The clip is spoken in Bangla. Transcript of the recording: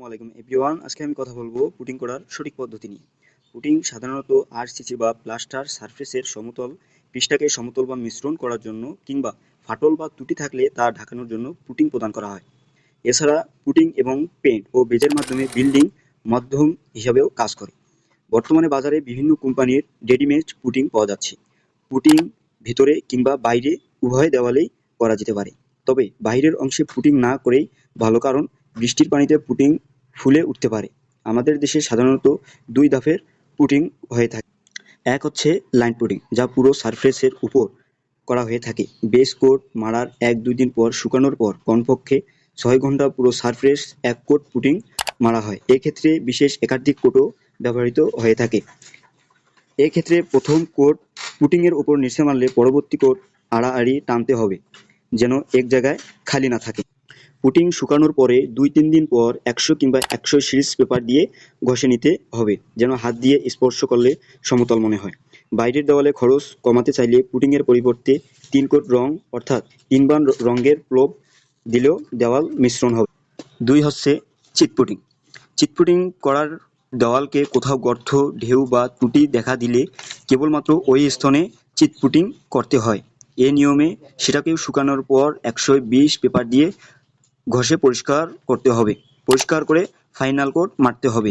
আসসালামু আলাইকুম এভরিওয়ান। আজকে আমি কথা বলব পুটিং করার সঠিক পদ্ধতি নিয়ে। পুটিং সাধারণত আরসিসি বা প্লাস্টার সারফেসের সমতল পৃষ্ঠাকে সমতল বা মিশ্রণ করার জন্য কিংবা ফাটল বা ত্রুটি থাকলে তা ঢাকানোর জন্য পুটিং প্রদান করা হয়। এছাড়া পুটিং এবং পেন্ট ও বেজের মাধ্যমে বিল্ডিং মাধ্যম হিসাবেও কাজ করে। বর্তমানে বাজারে বিভিন্ন কোম্পানির রেডিমেড পুটিং পাওয়া যাচ্ছে। পুটিং ভেতরে কিংবা বাইরে উভয় দেওয়ালেই করা যেতে পারে। তবে বাইরের অংশে পুটিং না করেই ভালো কারণ, বৃষ্টির পানিতে পুটিং ফুলে উঠতে পারে। আমাদের দেশে সাধারণত দুই ধাপের পুটিং হয়ে থাকে। এক হচ্ছে লাইন পুটিং, যা পুরো সারফেসের উপর করা হয়ে থাকে। বেস কোট মারার এক দুই দিন পর শুকানোর পর কমপক্ষে ছয় ঘণ্টা পুরো সারফেস এক কোট পুটিং মারা হয়। এক্ষেত্রে বিশেষ একাধিক কোটও ব্যবহৃত হয়ে থাকে। এক্ষেত্রে প্রথম কোট পুটিংয়ের ওপর নিচে মারলে পরবর্তী কোট আড়াআড়ি টানতে হবে, যেন এক জায়গায় খালি না থাকে। পুটিং শুকানোর পরে দুই তিন দিন পর একশো কিংবা একশো সিরিজ পেপার দিয়ে ঘষে নিতে হবে, যেন হাত দিয়ে স্পর্শ করলে সমতল মনে হয়। বাইরের দেওয়ালে খরচ কমাতে চাইলে পুটিংয়ের পরিবর্তে তিন কোট রং, অর্থাৎ তিন বান রঙের প্লোভ দিলেও দেওয়াল মিশ্রণ হবে। দুই হচ্ছে চিট পুটিং। চিট পুটিং করার দেওয়ালকে কোথাও গর্ত, ঢেউ বা ত্রুটি দেখা দিলে কেবলমাত্র ওই স্থানে চিট পুটিং করতে হয়। এ নিয়মে সেটাকেও শুকানোর পর একশো বিশ পেপার দিয়ে ঘষে পরিষ্কার করতে হবে। পরিষ্কার করে ফাইনাল কোট মারতে হবে।